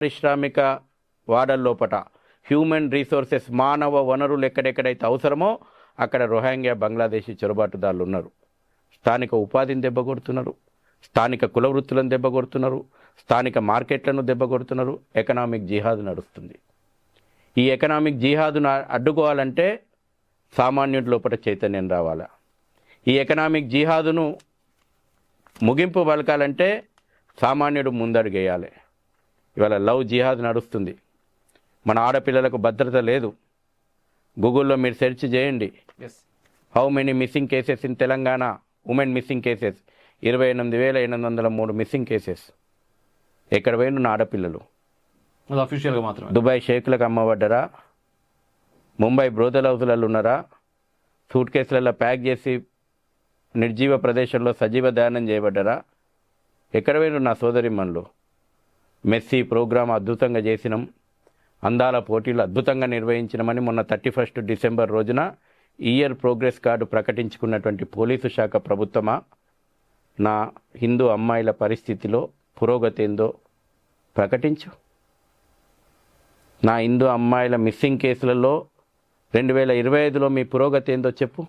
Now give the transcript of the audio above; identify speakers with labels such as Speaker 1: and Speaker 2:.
Speaker 1: పారిశ్రామిక వాడల్లోపట human resources మానవ వనరులు ఎక్కడెక్కడైతే అవసరమో అక్కడ రొహాంగ్యా బంగ్లాదేశీ చొరబాటుదారులు ఉన్నారు స్థానిక ఉపాధిని దెబ్బకొడుతున్నారు స్థానిక కుల వృత్తులను దెబ్బకొడుతున్నారు స్థానిక మార్కెట్లను దెబ్బకొడుతున్నారు ఎకనామిక్ జిహాద్ నడుస్తుంది. ఈ ఎకనామిక్ జిహాదును అడ్డుకోవాలంటే సామాన్యుడి లోపల చైతన్యం రావాలా? ఈ ఎకనామిక్ జిహాదును ముగింపు పలకాలంటే సామాన్యుడు ముందడుగేయాలి. ఇవాళ లవ్ జిహాద్ నడుస్తుంది. మన ఆడపిల్లలకు భద్రత లేదు. గూగుల్లో మీరు సెర్చ్ చేయండి.
Speaker 2: Yes
Speaker 1: how many missing cases in Telangana? Women missing cases ఇరవై ఎనిమిది వేల ఎనిమిది వందల మూడు మిస్సింగ్ కేసెస్ ఎక్కడ పోయిన ఆడపిల్లలు.
Speaker 2: అఫీషియల్గా మాత్రమే.
Speaker 1: దుబాయ్ షేకులకు అమ్మబడ్డరా? ముంబై బ్రోదల్ హౌస్లలో ఉన్నారా? సూట్ కేసులలో ప్యాక్ చేసి నిర్జీవ ప్రదేశంలో సజీవ దానం చేయబడ్డరా? ఎక్కడ పోయిన నా సోదరిమ్మన్లు మెస్సీ ప్రోగ్రాం అద్భుతంగా చేసినాం. అందాల పోటీలు అద్భుతంగా నిర్వహించినామని మొన్న థర్టీ ఫస్ట్ డిసెంబర్ రోజున ఇయర్ ప్రోగ్రెస్ కార్డు ప్రకటించుకున్నటువంటి పోలీసు శాఖ ప్రభుత్వమా? నా హిందూ అమ్మాయిల పరిస్థితిలో పురోగతి ఏందో ప్రకటించు. నా హిందూ అమ్మాయిల మిస్సింగ్ కేసులలో రెండు వేల ఇరవై ఐదులో మీ పురోగతి ఏందో చెప్పు.